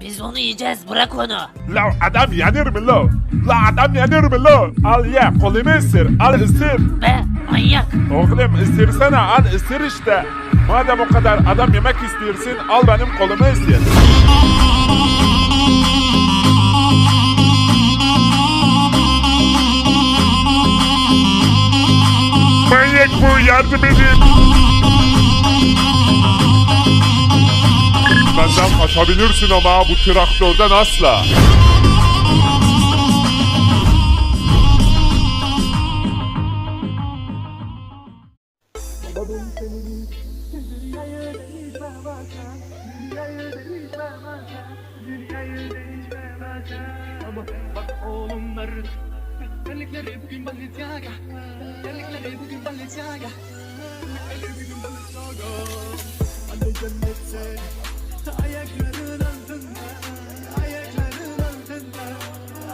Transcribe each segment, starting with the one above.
Biz onu yiyeceğiz bırak onu. La adam yenir mi lo? La adam yenir mi lo? Al ye kolumu ısır. Al ısır. Be manyak. Oğlum ısırsana al ısır işte. Madem o kadar adam yemek istiyorsun al benim kolumu ısır. Manyak bu yardım edin. Kaçabilirsin ama bu traktörden asla. Ama bak Ayakların altında Ayakların altında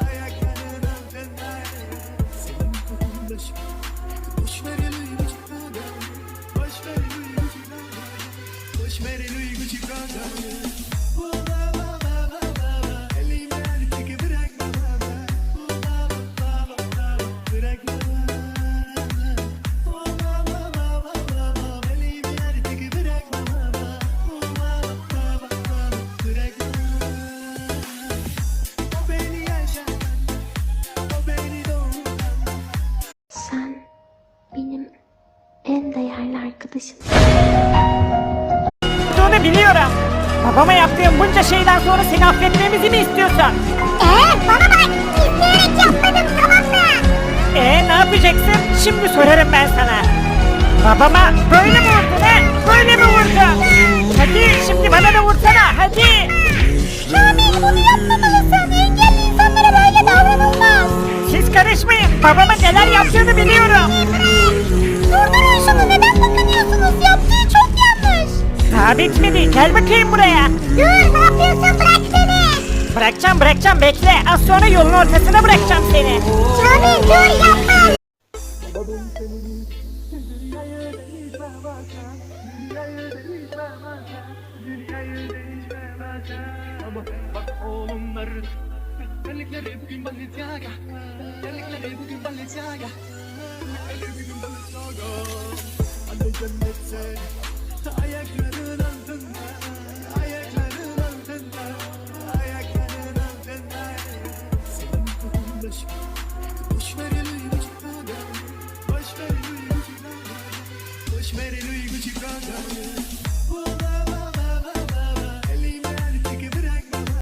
Ayakların altında Senin kokun başı Boş ver Louis Gucci Prada Boş ver Louis Gucci Prada Boş ver Louis en değerli arkadaşım. Bunu biliyorum. Babama yaptığım bunca şeyden sonra seni affetmemizi mi istiyorsun? Ee bana bak isteyerek yapmadım tamam mı? Ee ne yapacaksın? Şimdi sorarım ben sana. Babama böyle mi vurdun he? Böyle mi vurdun? Hadi şimdi bana da vursana hadi. Kamil bunu yapmamalısın. Engelli insanlara böyle davranılmaz. Siz karışmayın. Babama neler yaptığını biliyorum. Gel bakayım buraya. Dur ne yapıyorsun bırak beni. Bırakacağım bırakacağım bekle. Az sonra yolun ortasına bırakacağım seni. Kamil dur yapma. Ama bak oğlumlar, terlikleri bugün Balenciaga, terlikleri bugün Balenciaga, terlikleri bugün Balenciaga. Cennetse, ayakların Rodrigo